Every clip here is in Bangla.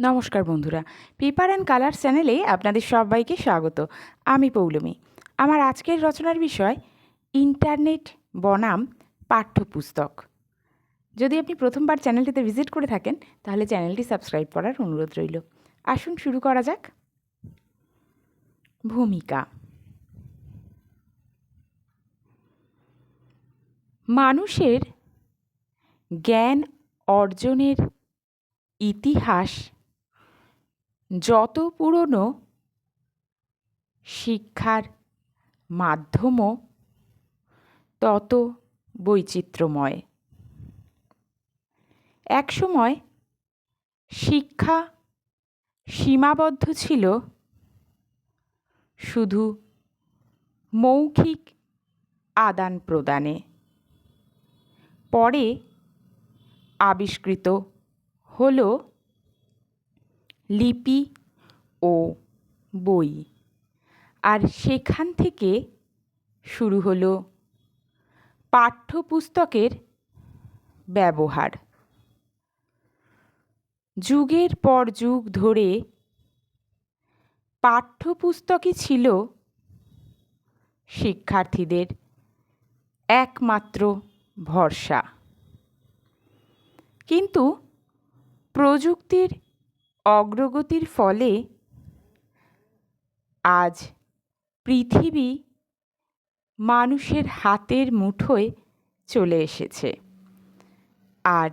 নমস্কার বন্ধুরা পেপার অ্যান্ড কালার চ্যানেলে আপনাদের সবাইকে স্বাগত। আমি পৌলমি। আমার আজকের রচনার বিষয়, ইন্টারনেট বনাম পাঠ্যপুস্তক। যদি আপনি প্রথমবার চ্যানেলটিতে ভিজিট করে থাকেন, তাহলে চ্যানেলটি সাবস্ক্রাইব করার অনুরোধ রইল। আসুন শুরু করা যাক। ভূমিকা। মানুষের জ্ঞান অর্জনের ইতিহাস যত পুরনো শিক্ষার মাধ্যমও তত বৈচিত্র্যময়। একসময় শিক্ষা সীমাবদ্ধ ছিল শুধু মৌখিক আদান প্রদানে পরে আবিষ্কৃত হলো লিপি ও বই। আর সেখান থেকে শুরু হলো পাঠ্যপুস্তকের ব্যবহার। যুগের পর যুগ ধরে পাঠ্যপুস্তকই ছিল শিক্ষার্থীদের একমাত্র ভরসা। কিন্তু প্রযুক্তির অগ্রগতির ফলে আজ পৃথিবী মানুষের হাতের মুঠোয় চলে এসেছে। আর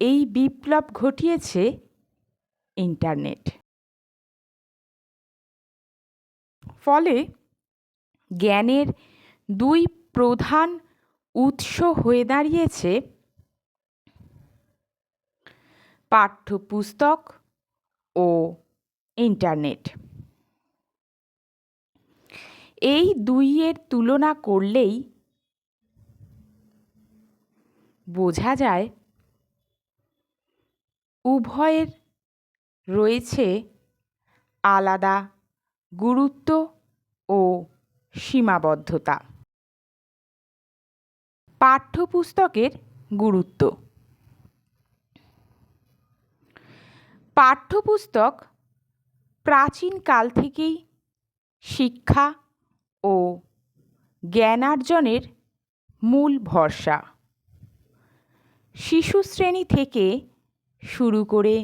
এই বিপ্লব ঘটিয়েছে ইন্টারনেট। ফলে জ্ঞানের দুই প্রধান উৎস হয়ে দাঁড়িয়েছে পাঠ্যপুস্তক ও ইন্টারনেট। এই দুইয়ের তুলনা করলেই বোঝা যায় উভয়ের রয়েছে আলাদা গুরুত্ব ও সীমাবদ্ধতা। পাঠ্যপুস্তকের গুরুত্ব পাঠ্যপুস্তক প্রাচীনকাল থেকেই শিক্ষা ও জ্ঞানার্জনের মূল ভরসা। শিশু শ্রেণি থেকে শুরু করে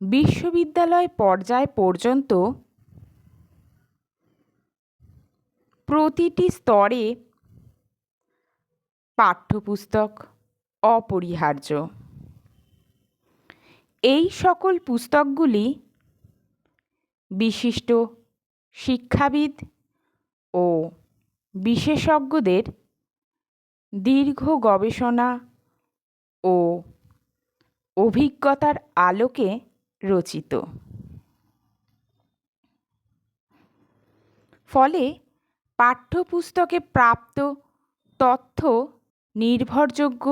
বিশ্ববিদ্যালয় পর্যায় পর্যন্ত প্রতিটি স্তরে পাঠ্যপুস্তক অপরিহার্য। এই সকল পুস্তকগুলি বিশিষ্ট শিক্ষাবিদ ও বিশেষজ্ঞদের দীর্ঘ গবেষণা ও অভিজ্ঞতার আলোকে রচিত। ফলে পাঠ্যপুস্তকে প্রাপ্ত তথ্য নির্ভরযোগ্য,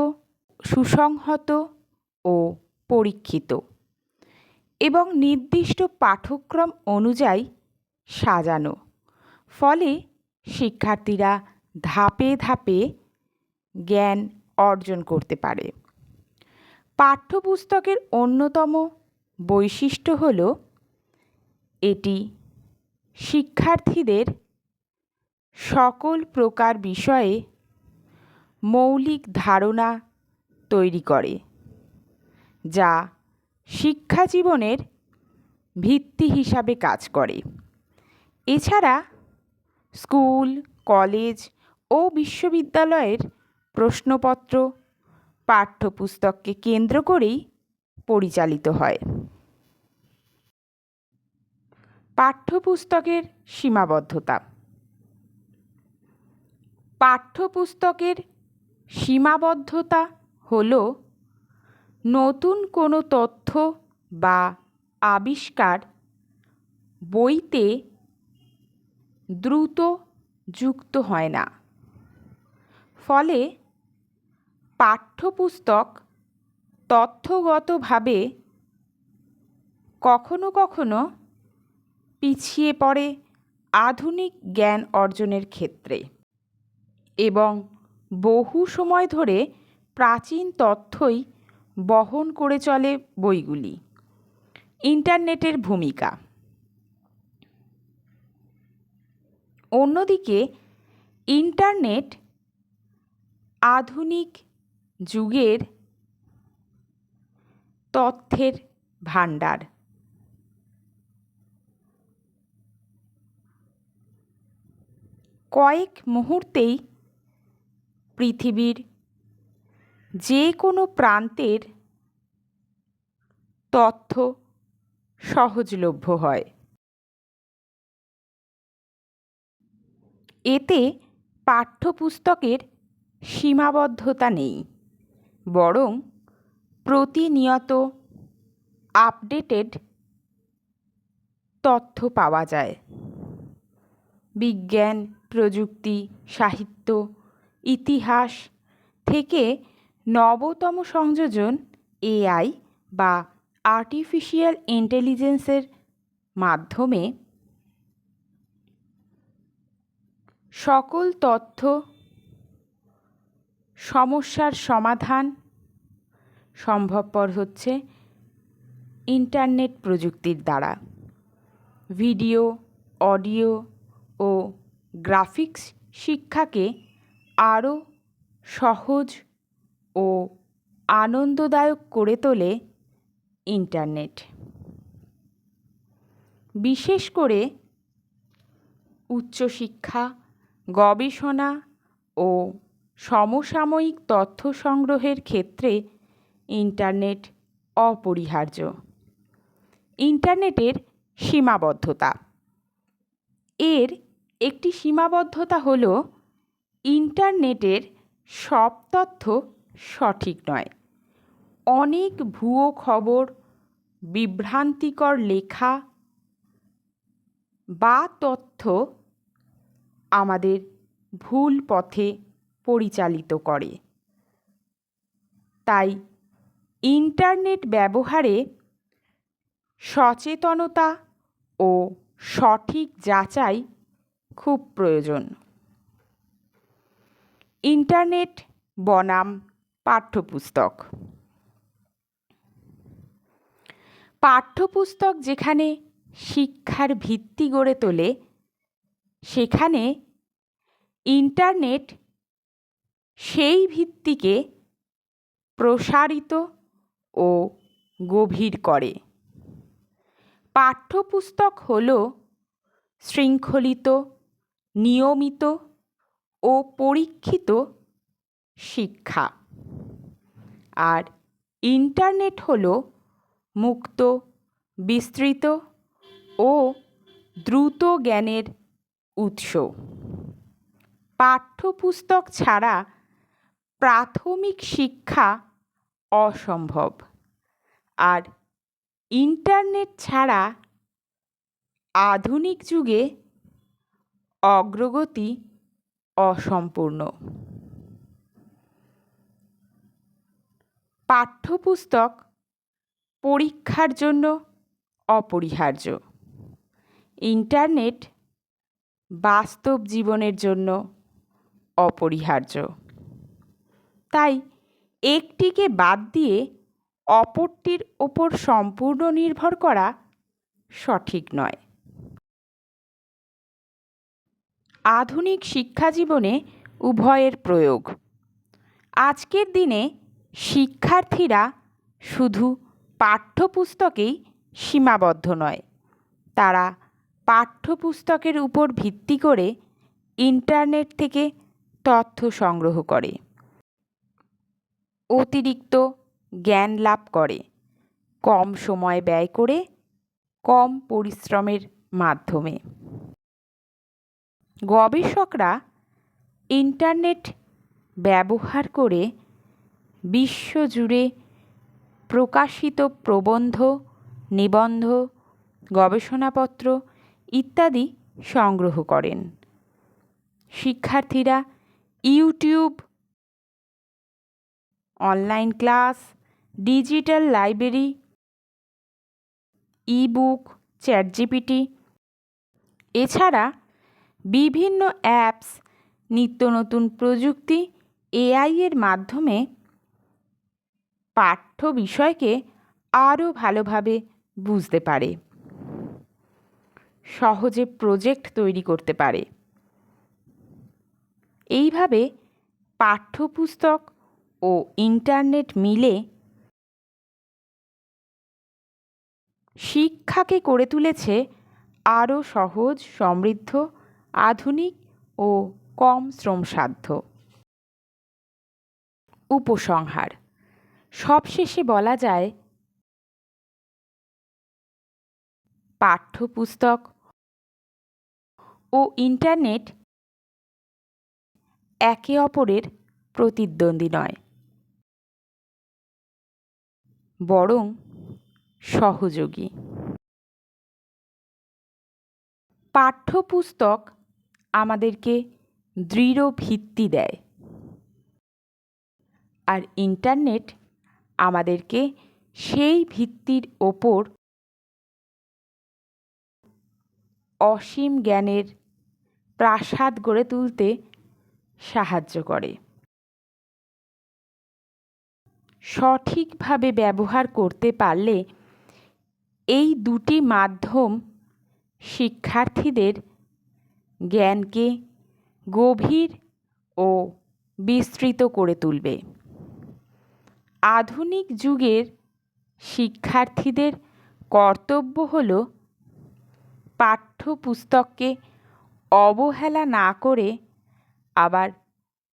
সুসংহত ও পরীক্ষিত। এবং নির্দিষ্ট পাঠ্যক্রম অনুযায়ী সাজানো। ফলে শিক্ষার্থীরা ধাপে ধাপে জ্ঞান অর্জন করতে পারে। পাঠ্যপুস্তকের অন্যতম বৈশিষ্ট্য হল এটি শিক্ষার্থীদের সকল প্রকার বিষয়ে মৌলিক ধারণা তৈরি করে। যা শিক্ষা জীবনের ভিত্তি হিসাবে কাজ করে। এছাড়া স্কুল, কলেজ ও বিশ্ববিদ্যালয়ের প্রশ্নপত্র, পাঠ্যপুস্তককে কেন্দ্র করেই পরিচালিত হয়। পাঠ্যপুস্তকের সীমাবদ্ধতা। পাঠ্যপুস্তকের সীমাবদ্ধতা হলো নতুন কোনো তথ্য বা আবিষ্কার বইতে দ্রুত যুক্ত হয় না। ফলে পাঠ্যপুস্তক তথ্যগতভাবে কখনো কখনো পিছিয়ে পড়ে আধুনিক জ্ঞান অর্জনের ক্ষেত্রে এবং বহু সময় ধরে প্রাচীন তথ্যই বহন করে চলে বইগুলি। ইন্টারনেটের ভূমিকা। অন্যদিকে, ইন্টারনেট আধুনিক যুগের তথ্যের ভাণ্ডার। কয়েক মুহূর্তেই পৃথিবীর যে কোনো প্রান্তের তথ্য সহজলভ্য হয়। এতে পাঠ্যপুস্তকের সীমাবদ্ধতা নেই, বরং প্রতিনিয়ত আপডেটেড তথ্য পাওয়া যায়। বিজ্ঞান, প্রযুক্তি, সাহিত্য, ইতিহাস থেকে নবতম সংযোজন এআই বা আর্টিফিশিয়াল ইন্টেলিজেন্সের মাধ্যমে সকল তথ্য সমস্যার সমাধান সম্ভবপর হচ্ছে ইন্টারনেট প্রযুক্তির দ্বারা। ভিডিও, অডিও ও গ্রাফিক্স শিক্ষাকে আরও সহজ ও আনন্দদায়ক করে তোলে ইন্টারনেট। বিশেষ করে উচ্চশিক্ষা, গবেষণা ও সমসাময়িক তথ্য সংগ্রহের ক্ষেত্রে ইন্টারনেট অপরিহার্য। ইন্টারনেটের সীমাবদ্ধতা। এর একটি সীমাবদ্ধতা হল ইন্টারনেটের সব তথ্য সঠিক নয়। অনেক ভুয়ো খবর, বিভ্রান্তিকর লেখা বা তথ্য আমাদের ভুল পথে পরিচালিত করে। তাই ইন্টারনেট ব্যবহারে সচেতনতা ও সঠিক যাচাই খুব প্রয়োজন। ইন্টারনেট বনাম পাঠ্যপুস্তক। পাঠ্যপুস্তক যেখানে শিক্ষার ভিত্তি গড়ে তোলে, সেখানে ইন্টারনেট সেই ভিত্তিকে প্রসারিত ও গভীর করে। পাঠ্যপুস্তক হল শৃঙ্খলিত, নিয়মিত ও পরীক্ষিত শিক্ষা। আর ইন্টারনেট হল মুক্ত, বিস্তৃত ও দ্রুত জ্ঞানের উৎস। পাঠ্যপুস্তক ছাড়া প্রাথমিক শিক্ষা অসম্ভব। আর ইন্টারনেট ছাড়া আধুনিক যুগে অগ্রগতি অসম্পূর্ণ। পাঠ্যপুস্তক পরীক্ষার জন্য অপরিহার্য। ইন্টারনেট বাস্তব জীবনের জন্য অপরিহার্য। তাই একটিকে বাদ দিয়ে অপরটির ওপর সম্পূর্ণ নির্ভর করা সঠিক নয়। আধুনিক শিক্ষা জীবনে উভয়ের প্রয়োগ। আজকের দিনে শিক্ষার্থীরা শুধু পাঠ্যপুস্তকেই সীমাবদ্ধ নয়, তারা পাঠ্যপুস্তকের উপর ভিত্তি করে ইন্টারনেট থেকে তথ্য সংগ্রহ করে, অতিরিক্ত জ্ঞান লাভ করে, কম সময় ব্যয় করে, কম পরিশ্রমের মাধ্যমে। গবেষকরা ইন্টারনেট ব্যবহার করে বিশ্বজুড়ে প্রকাশিত প্রবন্ধ, নিবন্ধ, গবেষণাপত্র ইত্যাদি সংগ্রহ করেন। শিক্ষার্থীরা YouTube, online class, digital library, ebook chat GPT এছাড়া বিভিন্ন অ্যাপস, নিত্য নতুন প্রযুক্তি, এআই এর মাধ্যমে পাঠ্য বিষয়কে আরও ভালোভাবে বুঝতে পারে। সহজে প্রজেক্ট তৈরি করতে পারে। এইভাবে পাঠ্যপুস্তক ও ইন্টারনেট মিলে শিক্ষাকে করে তুলেছে আরও সহজ, সমৃদ্ধ, আধুনিক ও কম শ্রমসাধ্য। উপসংহার সবশেষে বলা যায়, পাঠ্যপুস্তক ও ইন্টারনেট একে অপরের প্রতিদ্বন্দ্বী নয়, বরং সহযোগী। পাঠ্যপুস্তক আমাদেরকে দৃঢ় ভিত্তি দেয়, আর ইন্টারনেট আমাদেরকে সেই ভিত্তির ওপর অসীম জ্ঞানের প্রাসাদ গড়ে তুলতে সাহায্য করে। সঠিকভাবে ব্যবহার করতে পারলে এই দুটি মাধ্যম শিক্ষার্থীদের জ্ঞানকে গভীর ও বিস্তৃত করে তুলবে। আধুনিক যুগের শিক্ষার্থীদের কর্তব্য হল পাঠ্যপুস্তককে অবহেলা না করে আবার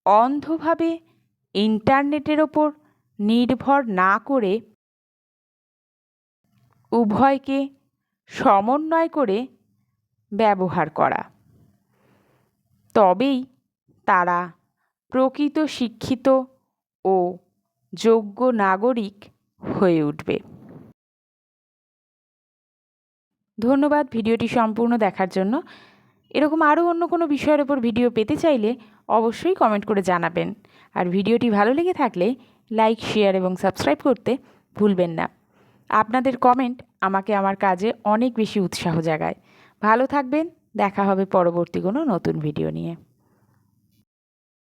অন্ধভাবে ইন্টারনেটের ওপর নির্ভর না করে উভয়কে সমন্বয় করে ব্যবহার করা। তবেই তারা প্রকৃত শিক্ষিত ও যোগ্য নাগরিক হয়ে উঠবে। ধন্যবাদ ভিডিওটি সম্পূর্ণ দেখার জন্য। এরকম আরও অন্য কোনো বিষয়ের ওপর ভিডিও পেতে চাইলে অবশ্যই কমেন্ট করে জানাবেন। আর ভিডিওটি ভালো লেগে থাকলে লাইক, শেয়ার এবং সাবস্ক্রাইব করতে ভুলবেন না। আপনাদের কমেন্ট আমাকে আমার কাজে অনেক বেশি উৎসাহ জাগায়। ভালো থাকবেন, দেখা হবে পরবর্তী কোনো নতুন ভিডিও নিয়ে।